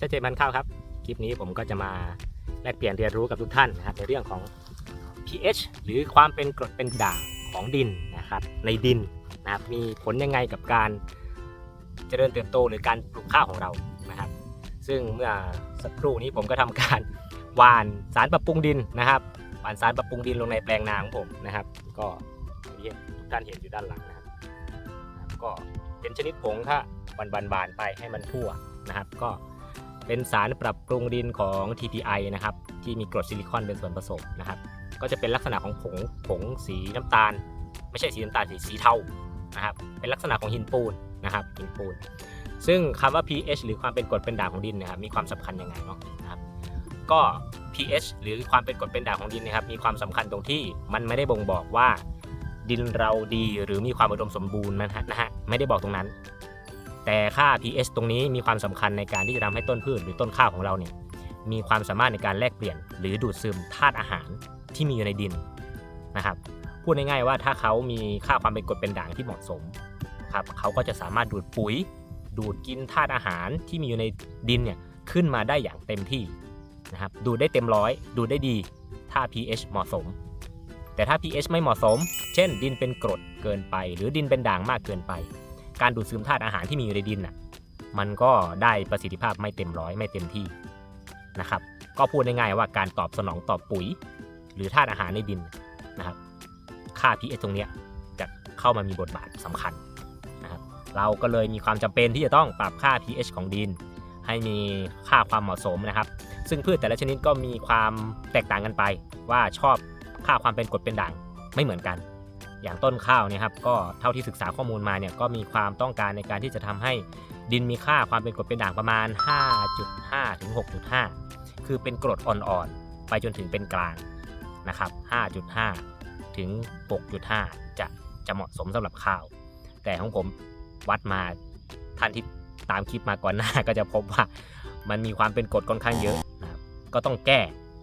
ชัดเจมันข้าวครับ คลิปนี้ผมก็จะมาแลกเปลี่ยนเรียนรู้กับทุกท่านนะครับในเรื่องของ pH หรือความเป็นกรดเป็นด่างของดินนะครับ ในดินนะครับมีผลยังไงกับการเจริญเติบโตหรือการปลูกข้าวของเรานะครับ ซึ่งเมื่อสักครู่นี้ผมก็ทำการหว่านสารปรับปรุงดินนะครับหว่านสารปรับปรุงดินลงในแปลงนาของผมนะครับ ก็ทุกท่านเห็นอยู่ด้านหลังนะครับ ก็เป็นชนิดผงถ้าบานๆๆไปให้มันทั่วนะครับ ก็ เป็นสารปรับปรุงดินของ TPI นะครับ ที่มีกรดซิลิคอนเป็นส่วนผสมนะครับ ก็จะเป็นลักษณะของผงผงสีน้ำตาล ไม่ใช่สีน้ำตาลสีสีเทานะครับ เป็นลักษณะของหินปูนนะครับหินปูน ซึ่งคำว่า pH หรือความเป็นกรดเป็นด่างของดินนะครับมีความสำคัญยังไงเนาะนะครับก็ pH หรือความเป็นกรดเป็นด่างของดินนะครับ มีความสำคัญตรงที่มันไม่ได้บ่งบอกว่าดินเราดีหรือมีความอุดมสมบูรณ์นะฮะนะฮะไม่ได้บอกตรงนั้น แต่ค่า pH ตรงนี้มีความสำคัญในการที่จะทำให้ต้นพืชหรือต้นข้าวของเราเนี่ยมีความสามารถในการแลกเปลี่ยน หรือดูดซึมธาตุอาหารที่มีอยู่ในดินนะครับพูดง่ายๆว่าถ้าเขามีค่าความเป็นกรดเป็นด่างที่เหมาะสมครับเขาก็จะสามารถดูดปุ๋ย ดูดกินธาตุอาหารที่มีอยู่ในดินเนี่ยขึ้นมาได้อย่างเต็มที่นะครับดูดได้เต็มร้อยดูดได้ดีถ้า pH เหมาะสม แต่ถ้า pH ไม่เหมาะสม เช่น ดินเป็นกรดเกินไป หรือดินเป็นด่างมากเกินไป การดูดซึมธาตุอาหารที่มีอยู่ในดินน่ะมันก็ได้ประสิทธิภาพไม่เต็มร้อยไม่เต็มที่นะครับ ก็พูดง่ายๆว่าการตอบสนองต่อปุ๋ย หรือธาตุอาหารในดินนะครับ ค่า pH ตรงเนี้ยจะเข้ามามีบทบาทสำคัญนะครับ เราก็เลยมีความจำเป็นที่จะต้องปรับค่า pH ของดิน ให้มีค่าความเหมาะสมนะครับ ซึ่งพืชแต่ละชนิดก็มีความแตกต่างกันไป ว่าชอบค่าความเป็นกรดเป็นด่างไม่เหมือนกัน อย่างต้นข้าวเนี่ยครับก็เท่าที่ศึกษาข้อมูลมาเนี่ยก็มีความต้องการในการที่จะทำให้ดินมีค่าความเป็นกรดเป็นด่างประมาณ 5.5 ถึง 6.5 คือเป็นกรดอ่อนๆ ไปจนถึงเป็นกลางนะครับ 5.5 ถึง 6.5 จะจะเหมาะสมสำหรับข้าว แต่ของผมวัดมาท่านที่ตามคลิปมาก่อนหน้าก็จะพบว่ามันมีความเป็นกรดค่อนข้างเยอะนะครับก็ต้องแก้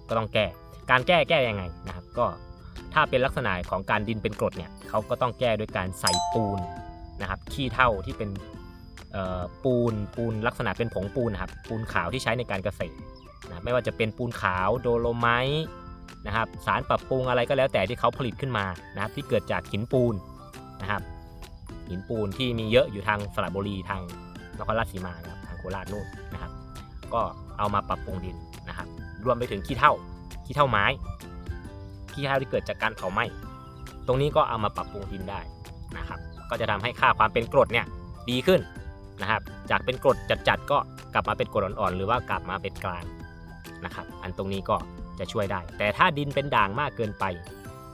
ก็ต้องแก้ การแก้แก้ยังไงนะครับ ก็ ถ้าเป็นลักษณะของการดินเป็นกรดเนี่ยเขาก็ต้องแก้ด้วยการใส่ปูนนะครับขี้เท่าที่เป็นปูนปูนลักษณะเป็นผงปูนนะครับปูนขาวที่ใช้ในการเกษตรนะไม่ว่าจะเป็นปูนขาวโดโลไมต์นะครับสารปรับปรุงอะไรก็แล้วแต่ที่เขาผลิตขึ้นมานะครับที่เกิดจากหินปูนนะครับหินปูนที่มีเยอะอยู่ทางสระบุรีทางนครราชสีมานะครับทางโคราชนู่นนะครับ ก็เอามาปรับปรุงดินนะครับ รวมไปถึงขี้เถ้าขี้เถ้าไม้ ขี้เถ้าที่เกิดจากการเผาไหม้ตรงนี้ก็เอามาปรับปรุงดินได้นะครับ ก็จะทำให้ค่าความเป็นกรดเนี่ยดีขึ้นนะครับ จากเป็นกรดจัดๆก็กลับมาเป็นกรดอ่อนๆหรือว่ากลับมาเป็นกลางนะครับ อันตรงนี้ก็จะช่วยได้ แต่ถ้าดินเป็นด่างมากเกินไป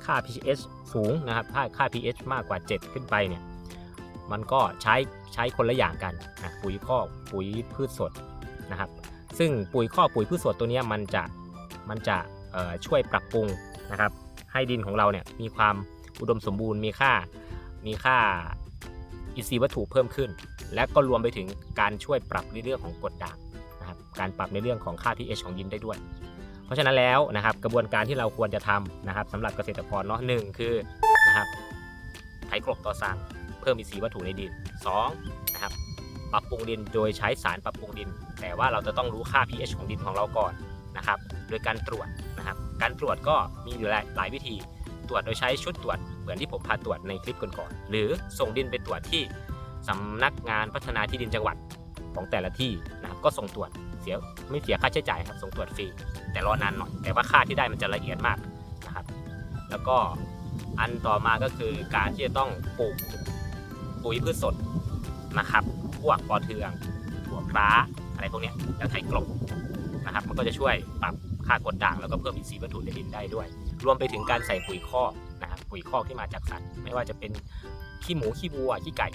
ค่า pH สูงนะครับ ถ้าค่า pH มากกว่า 7 ขึ้นไปเนี่ยมันก็ใช้ใช้คนละอย่างกันนะปุ๋ยคอกปุ๋ยพืชสดนะครับ ซึ่งปุ๋ยคอกปุ๋ยพืชสดตัวเนี้ยมันจะมันจะช่วยปรับปรุง นะครับ ให้ดินของเราเนี่ยมีความอุดมสมบูรณ์ มีค่า มีค่าอินทรีย์วัตถุเพิ่มขึ้น และก็รวมไปถึงการช่วยปรับในเรื่องของกรดด่างนะครับ การปรับในเรื่องของค่า pH ของดินได้ด้วย เพราะฉะนั้นแล้วนะครับกระบวนการที่เราควรจะทำนะครับสำหรับเกษตรกรเนาะหนึ่งคือนะครับไถกลบต่อสร้างเพิ่มอินทรีย์วัตถุในดิน2นะครับปรับปรุงดินโดยใช้สารปรับปรุงดิน แต่ว่าเราจะต้องรู้ค่า pH ของดินของเราก่อนนะครับ โดยการตรวจนะครับ การตรวจก็มีอยู่หลายลายวิธี ตรวจโดยใช้ชุดตรวจเหมือนที่ผมพาตรวจในคลิปก่อนๆหรือส่งดินไปตรวจที่สำนักงานพัฒนาที่ดินจังหวัดของแต่ละที่นะครับก็ส่งตรวจเสียไม่เสียค่าใช้จ่ายครับส่งตรวจฟรีแต่รอนานหน่อยแต่ว่าค่าที่ได้มันจะละเอียดมากนะครับ แล้วก็อันต่อมาก็คือการที่จะต้องปลูกปุ๋ยพืชสดนะครับพวกปอเทืองถั่วกร้าอะไรพวกนี้แล้วไถกลบนะครับ มันก็จะช่วยปรับ ค่ากดด่างแล้วก็เพิ่มอินทรีย์วัตถุในดินได้ด้วย รวมไปถึงการใส่ปุ๋ยคอกนะครับปุ๋ยคอกที่มาจากสัตว์ ไม่ว่าจะเป็นขี้หมูขี้วัวขี้ไก่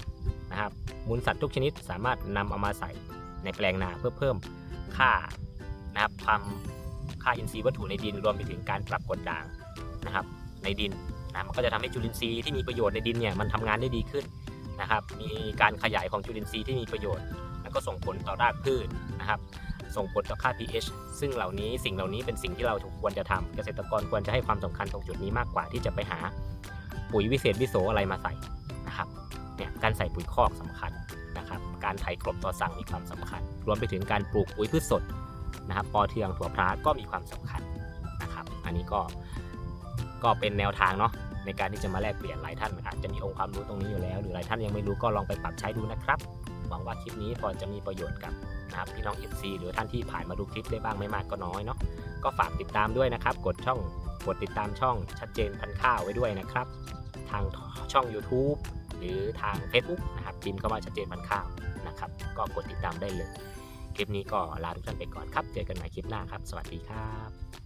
นะครับมูลสัตว์ทุกชนิดสามารถนำเอามาใส่ในแปลงนาเพื่อเพิ่มค่านะครับความค่าอินทรีย์วัตถุในดิน รวมไปถึงการปรับกดด่างนะครับในดินนะมันก็จะทำให้จุลินทรีย์ที่มีประโยชน์ในดินเนี่ยมันทำงานได้ดีขึ้นนะครับมีการขยายของจุลินทรีย์ที่มีประโยชน์ แล้วก็ส่งผลต่อรากพืชนะครับ ส่งผลต่อค่า pH ซึ่งเหล่านี้สิ่งเหล่านี้เป็นสิ่งที่เราควรจะทำเกษตรกรควรจะให้ความสำคัญตรงจุดนี้มากกว่าที่จะไปหาปุ๋ยวิเศษวิโสอะไรมาใส่นะครับเนี่ยการใส่ปุ๋ยคอกสำคัญนะครับ การไถกลบต่อสั่งมีความสำคัญ รวมไปถึงการปลูกปุ๋ยพืชสดนะครับปอเทืองถั่วพราก็มีความสำคัญนะครับ อันนี้ก็ก็เป็นแนวทางเนาะในการที่จะมาแลกเปลี่ยนหลายท่านอาจจะมีองค์ความรู้ตรงนี้อยู่แล้ว หรือหลายท่านยังไม่รู้ก็ลองไปปรับใช้ดูนะครับ หวังว่าคลิปนี้พอจะมีประโยชน์กับนะครับพี่น้อง FC หรือท่านที่ผ่านมาดูคลิปได้บ้างไม่มากก็น้อยเนาะก็ฝากติดตามด้วยนะครับ กดช่องกดติดตามช่องชัดเจนพันข้าวไว้ด้วยนะครับ ทางช่อง YouTube หรือทาง Facebook นะครับพิมพ์เข้ามาชัดเจนพันข้าวนะครับ ก็กดติดตามได้เลย คลิปนี้ก็ลาทุกท่านไปก่อนครับ เจอกันใหม่คลิปหน้าครับ สวัสดีครับ